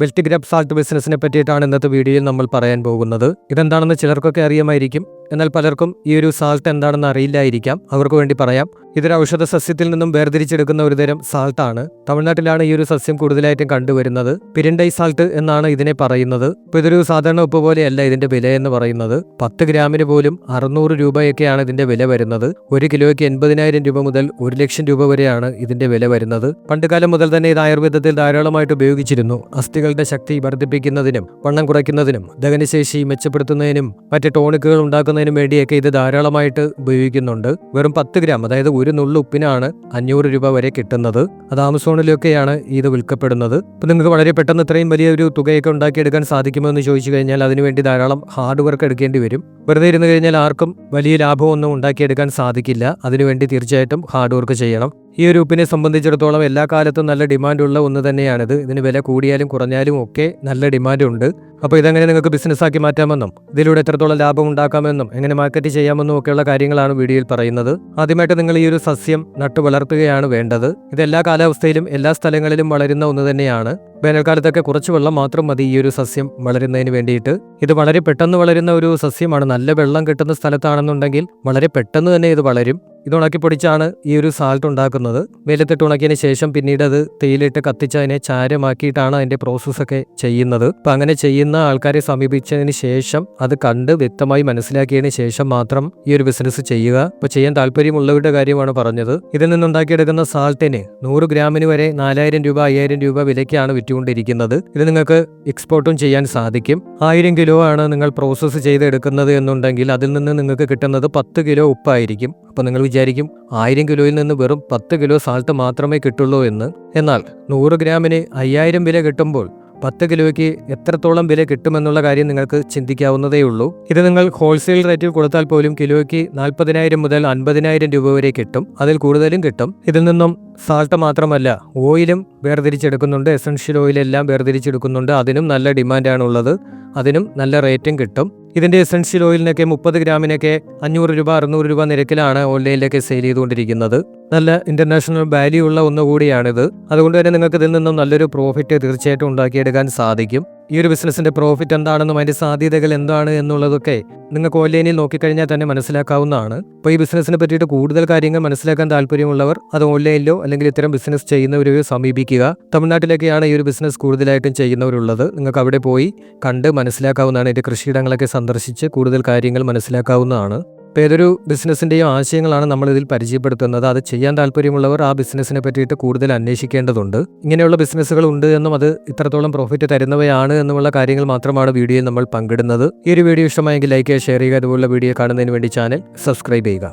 Belt grape salt ബിസിനസ്സിനെ പറ്റിയിട്ടാണ് ഇന്നത്തെ വീഡിയോയിൽ നമ്മൾ പറയാൻ പോകുന്നത്. ഇതെന്താണെന്ന് ചിലർക്കൊക്കെ അറിയാമായിരിക്കും. എന്നാൽ പലർക്കും ഈ ഒരു സാൾട്ട് എന്താണെന്ന് അറിയില്ലായിരിക്കാം. അവർക്ക് വേണ്ടി പറയാം. ഇതൊരു ഔഷധ സസ്യത്തിൽ നിന്നും വേർതിരിച്ചെടുക്കുന്ന ഒരു തരം സാൾട്ടാണ്. തമിഴ്നാട്ടിലാണ് ഈ ഒരു സസ്യം കൂടുതലായിട്ടും കണ്ടുവരുന്നത്. പിരണ്ടൈ സാൾട്ട് എന്നാണ് ഇതിനെ പറയുന്നത്. ഇപ്പോൾ ഇതൊരു സാധാരണ ഉപ്പ് പോലെയല്ല ഇതിന്റെ വില എന്ന് പറയുന്നത്. പത്ത് ഗ്രാമിന് പോലും അറുന്നൂറ് രൂപയൊക്കെയാണ് ഇതിന്റെ വില വരുന്നത്. ഒരു കിലോയ്ക്ക് എൺപതിനായിരം രൂപ മുതൽ ഒരു ലക്ഷം രൂപ വരെയാണ് ഇതിന്റെ വില വരുന്നത്. പണ്ടുകാലം മുതൽ തന്നെ ഇത് ആയുർവേദത്തിൽ ധാരാളമായിട്ട് ഉപയോഗിച്ചിരുന്നു. അസ്ഥികളുടെ ശക്തി വർദ്ധിപ്പിക്കുന്നതിനും വണ്ണം കുറയ്ക്കുന്നതിനും ദഹനശേഷി മെച്ചപ്പെടുത്തുന്നതിനും മറ്റ് ടോണിക്കുകൾ ഉണ്ടാക്കുന്നതിനും വേണ്ടിയൊക്കെ ഇത് ധാരാളമായിട്ട് ഉപയോഗിക്കുന്നുണ്ട്. വെറും പത്ത് ഗ്രാം അതായത് ഒരു നുള്ളു ഉപ്പിനാണ് അഞ്ഞൂറ് രൂപ വരെ കിട്ടുന്നത്. അത് ആമസോണിലൊക്കെയാണ് ഇത് വിൽക്കപ്പെടുന്നത്. അപ്പം നിങ്ങൾക്ക് വളരെ പെട്ടെന്ന് ഇത്രയും വലിയൊരു തുകയൊക്കെ ഉണ്ടാക്കിയെടുക്കാൻ സാധിക്കുമോ എന്ന് ചോദിച്ചു കഴിഞ്ഞാൽ അതിനുവേണ്ടി ധാരാളം ഹാർഡ് വർക്ക് എടുക്കേണ്ടി വരും. വെറുതെ ഇരുന്ന് കഴിഞ്ഞാൽ ആർക്കും വലിയ ലാഭമൊന്നും ഉണ്ടാക്കിയെടുക്കാൻ സാധിക്കില്ല. അതിനുവേണ്ടി തീർച്ചയായിട്ടും ഹാർഡ് വർക്ക് ചെയ്യണം. ഈ ഒരു ഉപ്പിനെ സംബന്ധിച്ചിടത്തോളം എല്ലാ കാലത്തും നല്ല ഡിമാൻഡുള്ള ഒന്ന് തന്നെയാണിത്. ഇതിന് വില കൂടിയാലും കുറഞ്ഞാലും ഒക്കെ നല്ല ഡിമാൻഡുണ്ട്. അപ്പോൾ ഇതെങ്ങനെ നിങ്ങൾക്ക് ബിസിനസ്സാക്കി മാറ്റാമെന്നും ഇതിലൂടെ എത്രത്തോളം ലാഭം ഉണ്ടാക്കാമെന്നും എങ്ങനെ മാർക്കറ്റ് ചെയ്യാമെന്നും ഒക്കെയുള്ള കാര്യങ്ങളാണ് വീഡിയോയിൽ പറയുന്നത്. ആദ്യമായിട്ട് നിങ്ങൾ ഈ ഒരു സസ്യം നട്ടു വളർത്തുകയാണ് വേണ്ടത്. ഇത് എല്ലാ കാലാവസ്ഥയിലും എല്ലാ സ്ഥലങ്ങളിലും വളരുന്ന ഒന്ന് തന്നെയാണ്. വേനൽക്കാലത്തൊക്കെ കുറച്ച് വെള്ളം മാത്രം മതി ഈ ഒരു സസ്യം വളരുന്നതിന് വേണ്ടിയിട്ട്. ഇത് വളരെ പെട്ടെന്ന് വളരുന്ന ഒരു സസ്യമാണ്. നല്ല വെള്ളം കിട്ടുന്ന സ്ഥലത്താണെന്നുണ്ടെങ്കിൽ വളരെ പെട്ടെന്ന് തന്നെ ഇത് വളരും. ഇത് ഉണക്കി പൊടിച്ചാണ് ഈ ഒരു സാൾട്ട് ഉണ്ടാക്കുന്നത്. വെയിലത്തിട്ട് ഉണക്കിയതിന് ശേഷം പിന്നീട് അത് തേയിലിട്ട് കത്തിച്ച് അതിനെ ചാരമാക്കിയിട്ടാണ് അതിന്റെ പ്രോസസ്സൊക്കെ ചെയ്യുന്നത്. അപ്പം അങ്ങനെ ചെയ്യുന്ന ആൾക്കാരെ സമീപിച്ചതിന് ശേഷം അത് കണ്ട് വ്യക്തമായി മനസ്സിലാക്കിയതിന് ശേഷം മാത്രം ഈ ഒരു ബിസിനസ് ചെയ്യുക. അപ്പൊ ചെയ്യാൻ താല്പര്യമുള്ളവരുടെ കാര്യമാണ് പറഞ്ഞത്. ഇതിൽ നിന്നുണ്ടാക്കിയെടുക്കുന്ന സാൾട്ടിന് നൂറ് ഗ്രാമിന് വരെ നാലായിരം രൂപ അയ്യായിരം രൂപ വിലയ്ക്കാണ് വിറ്റുകൊണ്ടിരിക്കുന്നത്. ഇത് നിങ്ങൾക്ക് എക്സ്പോർട്ടും ചെയ്യാൻ സാധിക്കും. ആയിരം കിലോ ആണ് നിങ്ങൾ പ്രോസസ്സ് ചെയ്തെടുക്കുന്നത് എന്നുണ്ടെങ്കിൽ അതിൽ നിന്ന് നിങ്ങൾക്ക് കിട്ടുന്നത് പത്ത് കിലോ ഉപ്പായിരിക്കും. അപ്പോൾ നിങ്ങൾ വിചാരിക്കും ആയിരം കിലോയിൽ നിന്ന് വെറും പത്ത് കിലോ സാൾട്ട് മാത്രമേ കിട്ടുള്ളൂ എന്ന്. എന്നാൽ നൂറ് ഗ്രാമിന് അയ്യായിരം വില കിട്ടുമ്പോൾ പത്ത് കിലോയ്ക്ക് എത്രത്തോളം വില കിട്ടുമെന്നുള്ള കാര്യം നിങ്ങൾക്ക് ചിന്തിക്കാവുന്നതേ ഉള്ളൂ. ഇത് നിങ്ങൾ ഹോൾസെയിൽ റേറ്റിൽ കൊടുത്താൽ പോലും കിലോയ്ക്ക് നാൽപ്പതിനായിരം മുതൽ അൻപതിനായിരം രൂപ വരെ കിട്ടും. അതിൽ കൂടുതലും കിട്ടും. ഇതിൽ നിന്നും സാൾട്ട് മാത്രമല്ല ഓയിലും വേർതിരിച്ചെടുക്കുന്നുണ്ട്. എസൻഷ്യൽ ഓയിലെല്ലാം വേർതിരിച്ചെടുക്കുന്നുണ്ട്. അതിനും നല്ല ഡിമാൻഡാണുള്ളത് അതിനും നല്ല റേറ്റും കിട്ടും. ഇതിന്റെ എസൻഷ്യൽ ഓയിലിനൊക്കെ മുപ്പത് ഗ്രാമിനൊക്കെ അഞ്ഞൂറ് രൂപ അറുന്നൂറ് രൂപ നിരക്കിലാണ് ഓൺലൈനിലൊക്കെ സെയിൽ ചെയ്തുകൊണ്ടിരിക്കുന്നത്. നല്ല ഇന്റർനാഷണൽ വാല്യൂ ഉള്ള ഒന്നുകൂടിയാണിത്. അതുകൊണ്ട് തന്നെ നിങ്ങൾക്ക് ഇതിൽ നിന്നും നല്ലൊരു പ്രോഫിറ്റ് തീർച്ചയായിട്ടും ഉണ്ടാക്കിയെടുക്കാൻ സാധിക്കും. ഈ ഒരു ബിസിനസിന്റെ പ്രോഫിറ്റ് എന്താണെന്നും അതിന്റെ സാധ്യതകൾ എന്താണ് എന്നുള്ളതൊക്കെ നിങ്ങൾക്ക് ഓൺലൈനിൽ നോക്കിക്കഴിഞ്ഞാൽ തന്നെ മനസ്സിലാക്കാവുന്നതാണ്. അപ്പോൾ ഈ ബിസിനസ്സിനെ പറ്റിയിട്ട് കൂടുതൽ കാര്യങ്ങൾ മനസ്സിലാക്കാൻ താല്പര്യമുള്ളവർ അത് ഓൺലൈനിലോ അല്ലെങ്കിൽ ഇത്തരം ബിസിനസ് ചെയ്യുന്നവരെയോ സമീപിക്കുക. തമിഴ്നാട്ടിലൊക്കെയാണ് ഈ ഒരു ബിസിനസ് കൂടുതലായിട്ടും ചെയ്യുന്നവരുള്ളത്. നിങ്ങൾക്ക് അവിടെ പോയി കണ്ട് മനസ്സിലാക്കാവുന്നതാണ്. ഇതിന്റെ കൃഷിയിടങ്ങളൊക്കെ സന്ദർശിച്ച് കൂടുതൽ കാര്യങ്ങൾ മനസ്സിലാക്കാവുന്നതാണ്. ഇപ്പോൾ ഏതൊരു ബിസിനസ്സിന്റെയും ആശയങ്ങളാണ് നമ്മൾ ഇതിൽ പരിചയപ്പെടുത്തുന്നത്. അത് ചെയ്യാൻ താല്പര്യമുള്ളവർ ആ ബിസിനസ്സിനെ പറ്റിയിട്ട് കൂടുതൽ അന്വേഷിക്കേണ്ടതുണ്ട്. ഇങ്ങനെയുള്ള ബിസിനസ്സുകൾ ഉണ്ട് എന്നും അത് ഇത്രത്തോളം പ്രോഫിറ്റ് തരുന്നവയാണ് എന്നുള്ള കാര്യങ്ങൾ മാത്രമാണ് വീഡിയോയിൽ നമ്മൾ പങ്കിടുന്നത്. ഈ ഒരു വീഡിയോ ഇഷ്ടമായെങ്കിൽ ലൈക്ക് ചെയ്യുക ഷെയർ ചെയ്യുക അതുപോലുള്ള വീഡിയോ കാണുന്നതിന് വേണ്ടി ചാനൽ സബ്സ്ക്രൈബ് ചെയ്യുക.